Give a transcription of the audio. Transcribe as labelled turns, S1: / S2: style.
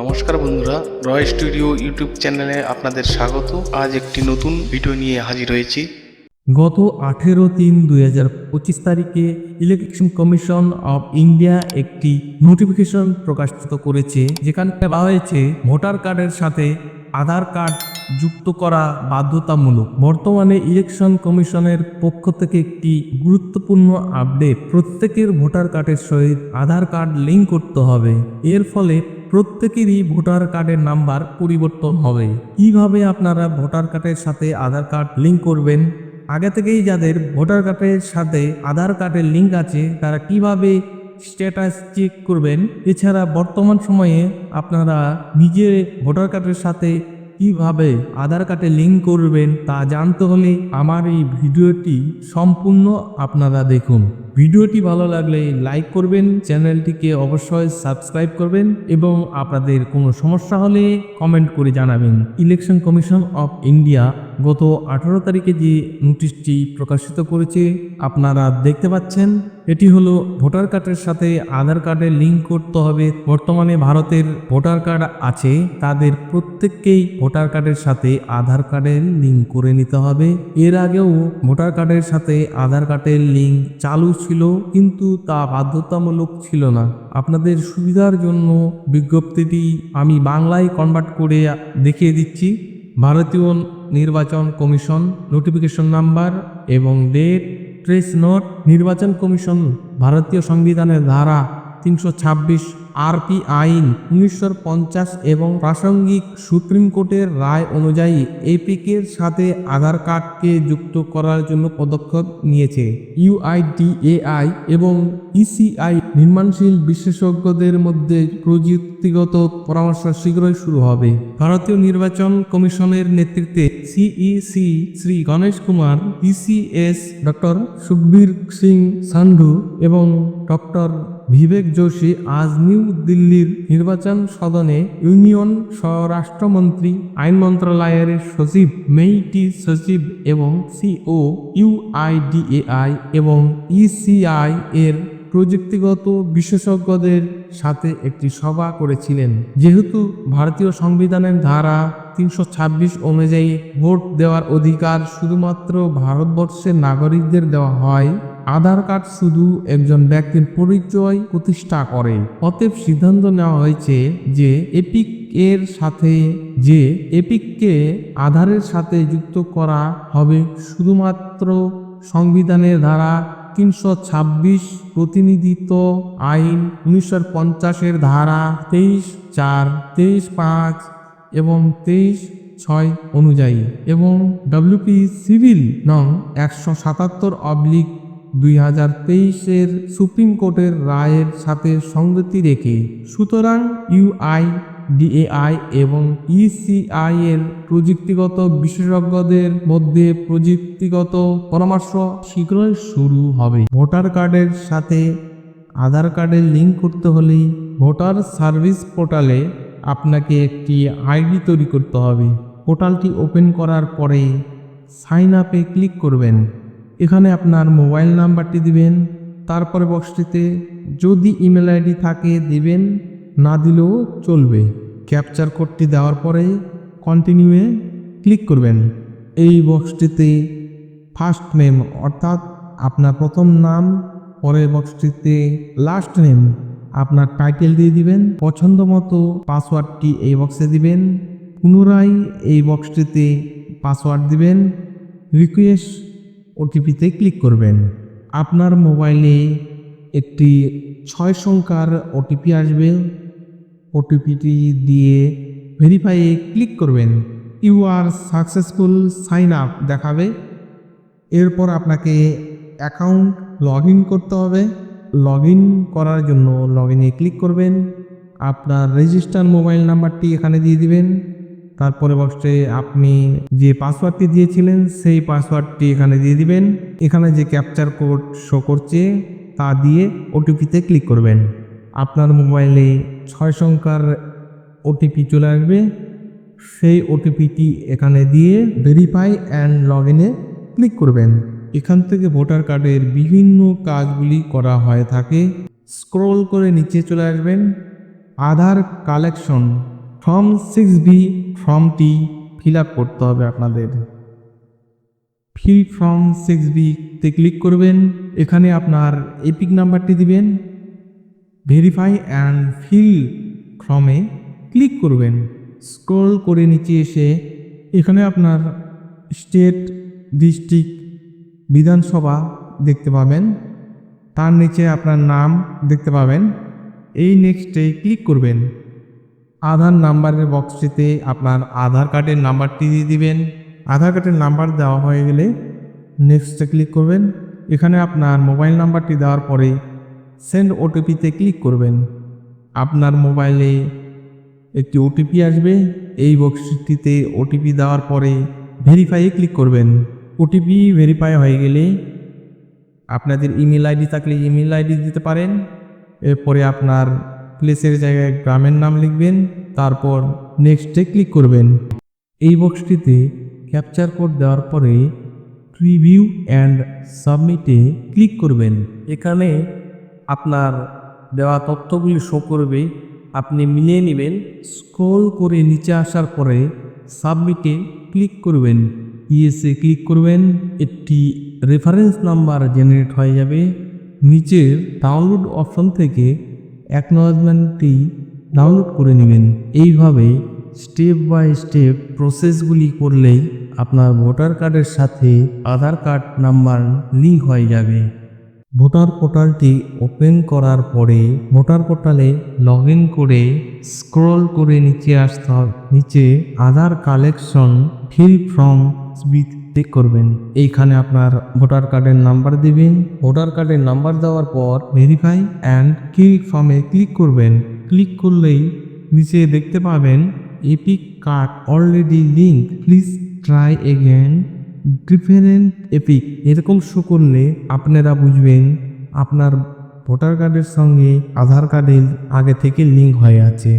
S1: নমস্কার বন্ধুরা, রয় studio YouTube চ্যানেলে আপনাদের স্বাগত। আজ একটি নতুন ভিডিও নিয়ে হাজির হয়েছি।
S2: গত আঠেরো তিন দুই হাজার পঁচিশ তারিখে ইলেকশন কমিশন অফ ইন্ডিয়া একটি নোটিফিকেশন প্রকাশিত করেছে, যেখানে বলা হয়েছে ভোটার কার্ডের সাথে আধার কার্ড যুক্ত করা বাধ্যতামূলক। বর্তমানে ইলেকশন কমিশনের পক্ষ থেকে একটি গুরুত্বপূর্ণ আপডেট, প্রত্যেকের ভোটার কার্ডের সহিত আধার কার্ড লিঙ্ক করতে হবে। এর ফলে প্রত্যেকেরই ভোটার কার্ডের নাম্বার পরিবর্তন হবে। কীভাবে আপনারা ভোটার কার্ডের সাথে আধার কার্ড লিঙ্ক করবেন? আগে থেকেই যাদের ভোটার কার্ডের সাথে আধার কার্ডের লিঙ্ক আছে, তারা কীভাবে স্ট্যাটাস চেক করবেন? এছাড়া বর্তমান সময়ে আপনারা নিজের ভোটার কার্ডের সাথে কীভাবে আধার কার্ডে লিঙ্ক করবেন তা জানতে হলে আমার এই ভিডিওটি সম্পূর্ণ আপনারা দেখুন। ভিডিওটি ভালো লাগলে লাইক করবেন, চ্যানেলটিকে অবশ্যই সাবস্ক্রাইব করবেন এবং আপনাদের কোনো সমস্যা হলে কমেন্ট করে জানাবেন। ইলেকশন কমিশন অফ ইন্ডিয়া গত আঠারো তারিখে যে নোটিশটি প্রকাশিত করেছে, আপনারা দেখতে পাচ্ছেন, এটি হলো ভোটার কার্ডের সাথে আধার কার্ডের লিঙ্ক করতে হবে। বর্তমানে ভারতের ভোটার কার্ড আছে, তাদের প্রত্যেককেই ভোটার কার্ডের সাথে আধার কার্ডের লিঙ্ক করে নিতে হবে। এর আগেও ভোটার কার্ডের সাথে আধার কার্ডের লিঙ্ক চালু ছিল, কিন্তু তা বাধ্যতামূলক ছিল না। আপনাদের সুবিধার জন্য বিজ্ঞপ্তিটি আমি বাংলায় কনভার্ট করে দেখিয়ে দিচ্ছি। ভারতীয় নির্বাচন কমিশন নোটিফিকেশন নাম্বার এবং ডেট ট্রেস নোট নির্বাচন কমিশন ভারতীয় সংবিধানের ধারা তিনশো ছাব্বিশ আরপি আইন উনিশশো পঞ্চাশ এবং প্রাসঙ্গিক সুপ্রিম কোর্টের রায় অনুযায়ী এপিকের সাথে আধার কার্ডকে যুক্ত করার জন্য পদক্ষেপ নিয়েছে। ইউআইডিএআই এবং ইসিআই নির্মাণশীল বিশেষজ্ঞদের মধ্যে প্রযুক্তিগত পরামর্শ শীঘ্রই শুরু হবে। ভারতীয় নির্বাচন কমিশনের নেতৃত্বে CEC Shri Ganesh Kumar, ECs doctor Sukhbir Singh Sandhu এবং ডক্টর বিবেক যোশী আজ নিউ দিল্লির নির্বাচন সদনে ইউনিয়ন স্বরাষ্ট্রমন্ত্রী, আইন মন্ত্রণালয়ের সচিব, মেইটি সচিব এবং সিও ইউআইডিএআই এবং ইসিআই এর প্রযুক্তিগত বিশেষজ্ঞদের সাথে একটি সভা করেছিলেন। যেহেতু ভারতীয় সংবিধানের ধারা তিনশো ছাব্বিশ অনুযায়ী ভোট দেওয়ার অধিকার শুধুমাত্র ভারতবর্ষের নাগরিকদের দেওয়া হয় আধার কার্ড শুধু একজন ব্যক্তির পরিচয় প্রতিষ্ঠা করে। অতএব সিদ্ধান্ত নেওয়া হয়েছে যে এপিক এর সাথে, যে এপিককে আধারের সাথে যুক্ত করা হবে শুধুমাত্র সংবিধানের ধারা তিনশো ছাব্বিশ প্রতিনিধিত্ব আইন উনিশশো পঞ্চাশের ধারা তেইশ চার, তেইশ পাঁচ এবং তেইশ ছয় অনুযায়ী এবং ডব্লিউপি সিভিল নং একশো সাতাত্তর অবলিক দুই হাজার তেইশের সুপ্রিম কোর্টের রায়ের সাথে সঙ্গতি রেখে, সুতরাং ইউআই ডিএআই এবং ইসিআই এর প্রযুক্তিগত বিশেষজ্ঞদের মধ্যে প্রযুক্তিগত পরামর্শ শীঘ্রই শুরু হবে। ভোটার কার্ডের সাথে আধার কার্ডের লিঙ্ক করতে হলেই ভোটার সার্ভিস পোর্টালে আপনাকে একটি আইডি তৈরি করতে হবে। পোর্টালটি ওপেন করার পরে সাইন আপে ক্লিক করবেন। এখানে আপনার মোবাইল নাম্বারটি দিবেন, তারপরে বক্সটিতে যদি ইমেল আইডি থাকে দিবেন, না দিলেও চলবে। ক্যাপচার কোডটি দেওয়ার পরে কন্টিনিউয়ে ক্লিক করবেন। এই বক্সটিতে ফার্স্ট নেম, অর্থাৎ আপনার প্রথম নাম, পরের বক্সটিতে লাস্ট নেম, আপনার টাইটেল দিয়ে দিবেন, পছন্দ মতো পাসওয়ার্ডটি এই বক্সে দিবেন, পুনরায় এই বক্সটিতে পাসওয়ার্ড দিবেন, রিকোয়েস্ট ওটিপিতে ক্লিক করবেন। আপনার মোবাইলে একটি ছয় সংখ্যার ওটিপি আসবে। ওটিপিটি দিয়ে ভেরিফাইয়ে ক্লিক করবেন। You are successful sign up দেখাবে। এরপর আপনাকে অ্যাকাউন্ট লগ করতে হবে। লগ করার জন্য লগ ক্লিক করবেন। আপনার রেজিস্টার মোবাইল নাম্বারটি এখানে দিয়ে দিবেন। তারপরে বক্সে আপনি যে পাসওয়ার্ডটি দিয়েছিলেন, সেই পাসওয়ার্ডটি এখানে দিয়ে দিবেন। এখানে যে ক্যাপচার কোড শো করছে, তা দিয়ে ওটিপিতে ক্লিক করবেন। আপনার মোবাইলে ছয় সংখ্যার ওটিপি চলে আসবে। সেই ওটিপিটি এখানে দিয়ে ভেরিফাই অ্যান্ড লগ ইনে ক্লিক করবেন। এখান থেকে ভোটার কার্ডের বিভিন্ন কাজগুলি করা হয়ে থাকে। স্ক্রোল করে নিচে চলে আসবেন। Aadhaar collection form six B ফর্মটি ফিল আপ করতে হবে আপনাদের। ফিল ফর্ম সিক্স বিতে ক্লিক করবেন, এখানে আপনার এপিক নাম্বারটি দিবেন। ভেরিফাই অ্যান্ড ফিল ফর্মে ক্লিক করবেন। স্ক্রল করে নিচে এসে এখানে আপনার স্টেট ডিস্ট্রিক্ট বিধানসভা দেখতে পাবেন। তার নিচে আপনার নাম দেখতে পাবেন। এই নেক্সটে ক্লিক করবেন। আধার নাম্বারের বক্সটিতে আপনার আধার কার্ডের নাম্বারটি দিয়ে দিবেন। আধার কার্ডের নাম্বার দেওয়া হয়ে গেলে নেক্সটে ক্লিক করবেন। এখানে আপনার মোবাইল নাম্বারটি দেওয়ার পরে সেন্ড ওটিপিতে ক্লিক করবেন। আপনার মোবাইলে একটি ওটিপি আসবে। এই বক্সটিতে ওটিপি দেওয়ার পরে ভেরিফাইয়ে ক্লিক করবেন। ওটিপি ভেরিফাই হয়ে গেলে আপনাদের ইমেল আইডি থাকলে ইমেল আইডি দিতে পারেন। এরপরে আপনার প্লেসের জায়গায় গ্রামের নাম লিখবেন, তারপর নেক্সটে ক্লিক করবেন। এই বক্সটিতে ক্যাপচার কোড দেওয়ার পরে প্রিভিউ অ্যান্ড সাবমিটে ক্লিক করবেন। এখানে আপনার দেওয়া তথ্যগুলি শো করবে, আপনি মিলিয়ে নেবেন। স্ক্রল করে নিচে আসার পরে সাবমিটে ক্লিক করবেন। ইয়েসে ক্লিক করবেন, একটি রেফারেন্স নাম্বার জেনারেট হয়ে যাবে। নিচের ডাউনলোড অপশন থেকে অ্যাকনোলজমেন্টটি ডাউনলোড করে নেবেন। এইভাবে স্টেপ বাই স্টেপ প্রসেসগুলি করলেই আপনার ভোটার কার্ডের সাথে আধার কার্ড নাম্বার লিঙ্ক হয়ে যাবে। ভোটার পোর্টালটি ওপেন করার পরে ভোটার পোর্টালে লগ করে স্ক্রল করে নিচে আসতে হবে। নিচে Aadhaar collection fill from click করবেন। এইখানে আপনার ভোটার কার্ডের নাম্বার দিবেন। ভোটার কার্ডের নাম্বার দেওয়ার পর ভেরিফাই অ্যান্ড ক্লিক ফর্মে ক্লিক করবেন। ক্লিক করলেই নিচে দেখতে পাবেন EPIC card already link please try again different EPIC এরকম শো করলে আপনারা বুঝবেন, আপনার ভোটার কার্ডের সঙ্গে আধার কার্ডের আগে থেকে লিঙ্ক হয়ে আছে।